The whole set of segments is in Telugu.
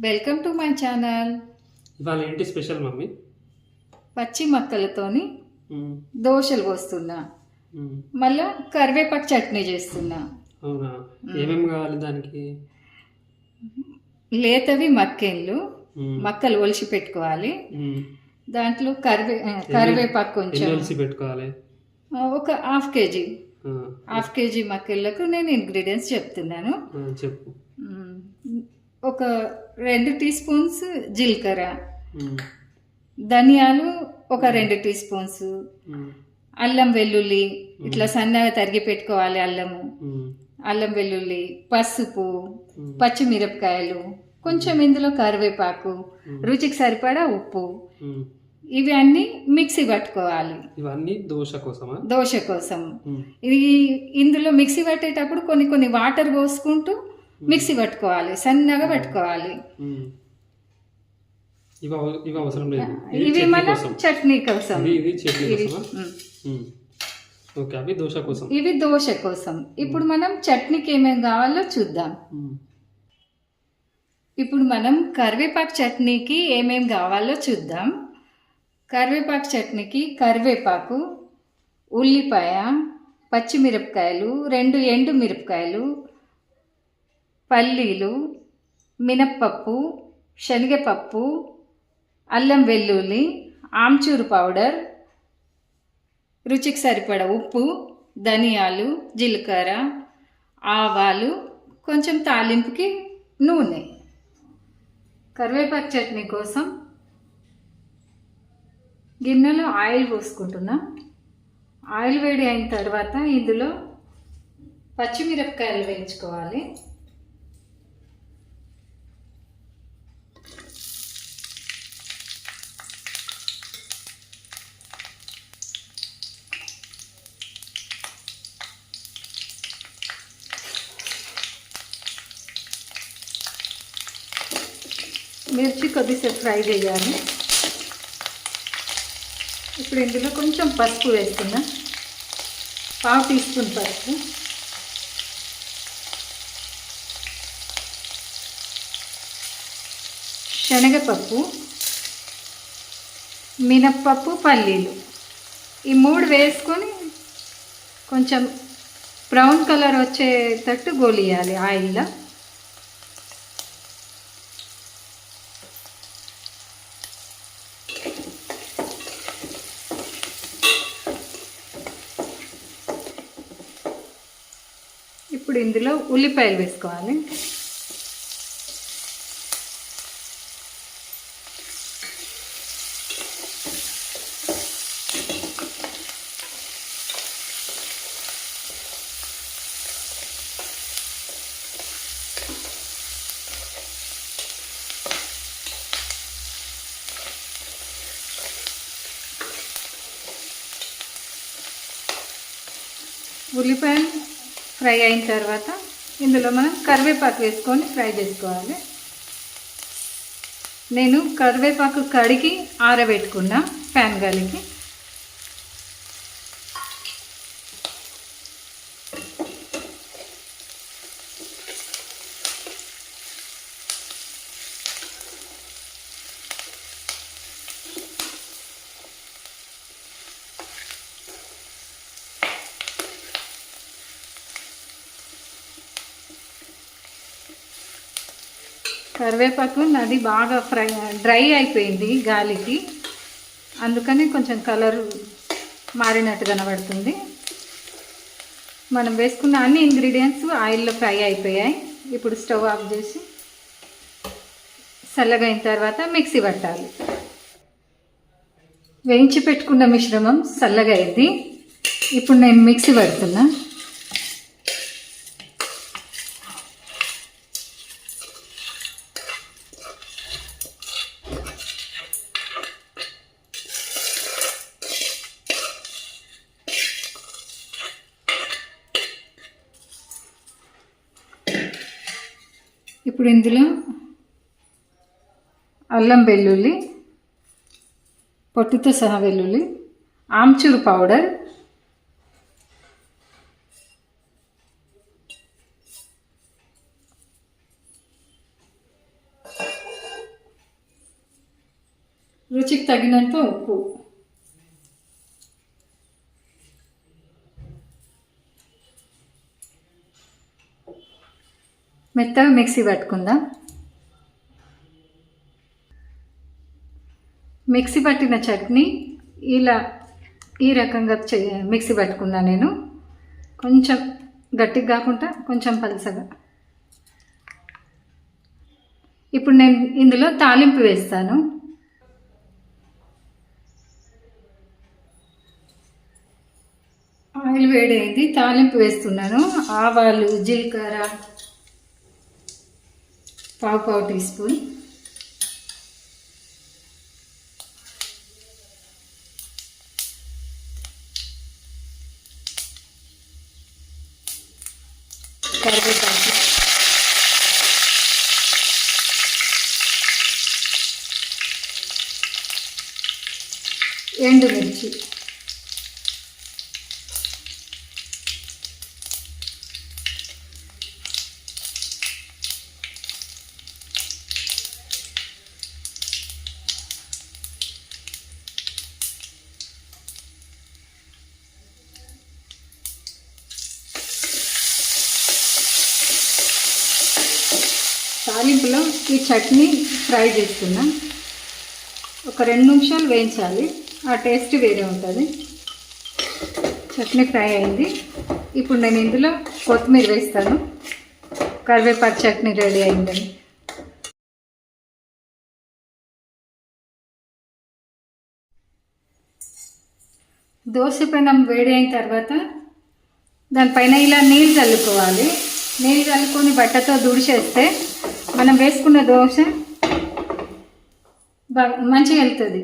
Welcome to my channel. ఇవాళ ఏంటి స్పెషల్ మమ్మీ? పచ్చి మక్కలతోని. దోశలు పోస్తున్నా. మళ్ళా కరివేపాకు చట్నీ చేస్తున్నా. అవునా? ఏమేమి కావాలి దానికి? లేతవి మ్మ్. మక్కలు ఒలిసి పెట్టుకోవాలి. దాంట్లో కరివే కరివేపాకు కొంచెం. ఒలిసి పెట్టుకోవాలి? ఒక half K G. Half K G మక్కెళ్ళకు నేను ఇంగ్రీడియంట్స్ చెప్తున్నాను. చెప్పు. ఒక రెండు టీ స్పూన్స్ జీలకర్ర. ధనియాలు ఒక రెండు టీ స్పూన్స్. అల్లం వెల్లుల్లి ఇట్లా సన్నగా తరిగి పెట్టుకోవాలి అల్లము. అల్లం వెల్లుల్లి పసుపు. పచ్చిమిరపకాయలు కొంచెం ఇందులో కరివేపాకు రుచికి సరిపడా ఉప్పు. ఇవి అన్నీ మిక్సీ పట్టుకోవాలి ఇవన్నీ దోశ కోసమా దోశ కోసం. ఇది ఇందులో మిక్సీ పట్టేటప్పుడు కొన్ని కొన్ని వాటర్ పోసుకుంటూ మిక్సీ పట్టుకోవాలి సన్నగా పట్టుకోవాలి. ఇవి అవ- ఇవి అవసరం లేదు. ఇవి మన చట్నీ కోసం. ఓకే అవి దోశ కోసం. ఇవి దోశ కోసం. ఇప్పుడు మనం చట్నీకి ఏమేమి కావాలో చూద్దాం. ఇప్పుడు మనం కరివేపాకు చట్నీకి ఏమేం కావాలో చూద్దాం. కరివేపాకు చట్నీకి కరివేపాకు ఉల్లిపాయ పచ్చిమిరపకాయలు రెండు ఎండు మిరపకాయలు పల్లీలు మినప్పప్పు శనగపప్పు అల్లం వెల్లుల్లి ఆమ్చూరు పౌడర్ రుచికి సరిపడ ఉప్పు ధనియాలు జీలకర్ర ఆవాలు కొంచెం తాలింపుకి నూనె. కరివేపాకు చట్నీ కోసం గిన్నెలో ఆయిల్ పోసుకుంటున్నా. ఆయిల్ వేడి అయిన తర్వాత ఇందులో పచ్చిమిరపకాయలు వేయించుకోవాలి. మిర్చి కొద్దిసేపు ఫ్రై చేయాలి. ఇప్పుడు ఇందులో కొంచెం పసుపు వేస్తున్నా. పావు టీ స్పూన్ పసుపు. శనగపప్పు మినప్పప్పు పల్లీలు. ఈ మూడు వేసుకొని కొంచెం బ్రౌన్ కలర్ వచ్చేటట్టు గోలియాలి ఆయిల్లో. ఇప్పుడు ఇందులో ఉల్లిపాయలు వేసుకోవాలి. ఉల్లిపాయలు ఫ్రై అయిన తర్వాత ఇందులో మనం కరివేపాకు వేసుకొని ఫ్రై చేసుకోవాలి. నేను కరివేపాకు కడిగి ఆరబెట్టుకున్నా ఫ్యాన్ గాలికి కరివేపాకు నది బాగా ఫ్రై డ్రై అయిపోయింది గాలికి. అందుకని కొంచెం కలర్ మారినట్టు కనబడుతుంది. మనం వేసుకున్న అన్ని ఇంగ్రీడియంట్స్ ఆయిల్లో ఫ్రై అయిపోయాయి. ఇప్పుడు స్టవ్ ఆఫ్ చేసి చల్లగైన తర్వాత మిక్సీ పట్టాలి. వేయించి పెట్టుకున్న మిశ్రమం చల్లగా అయింది. ఇప్పుడు నేను మిక్సీ పడుతున్నా. ఇప్పుడు ఇందులో అల్లం వెల్లుల్లి పొట్టుతో సహా వెల్లుల్లి ఆమ్చూర్ పౌడర్ రుచికి తగినంత ఉప్పు. మెత్తగా మిక్సీ పట్టుకుందాం. మిక్సీ పట్టిన చట్నీ ఇలా ఈ రకంగా చే మిక్సీ పట్టుకున్నా నేను. కొంచెం గట్టిగా కాకుండా కొంచెం పలసగా. ఇప్పుడు నేను ఇందులో తాలింపు వేస్తాను. ఆయిల్ వేడైంది తాలింపు వేస్తున్నాను. ఆవాలు జీలకర్ర పావు పావు టీ స్పూన్. కరివేపాకు. ఎండుమిర్చి. తాలింపులో ఈ చట్నీ ఫ్రై చేస్తున్నా ఒక రెండు నిమిషాలు వేయించాలి. ఆ టేస్ట్ వేరే ఉంటుంది. చట్నీ ఫ్రై అయింది. ఇప్పుడు నేను ఇందులో కొత్తిమీర వేస్తాను. కరివేపాకు చట్నీ రెడీ అయిందని దోశ పెనం వేడి అయిన తర్వాత దానిపైన ఇలా నీళ్ళు చల్లుకోవాలి. నీళ్ళు చల్లుకొని బట్టతో దుడిచేస్తే మనం వేసుకున్న దోశ బాగా మంచిగా వెళ్తుంది.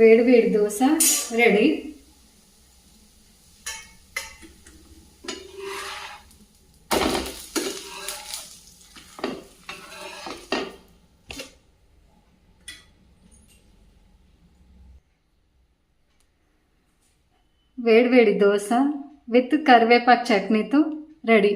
వేడి వేడి దోశ రెడీ. వేడి వేడి దోశ విత్ కరివేపాకు చట్నీతో రెడీ.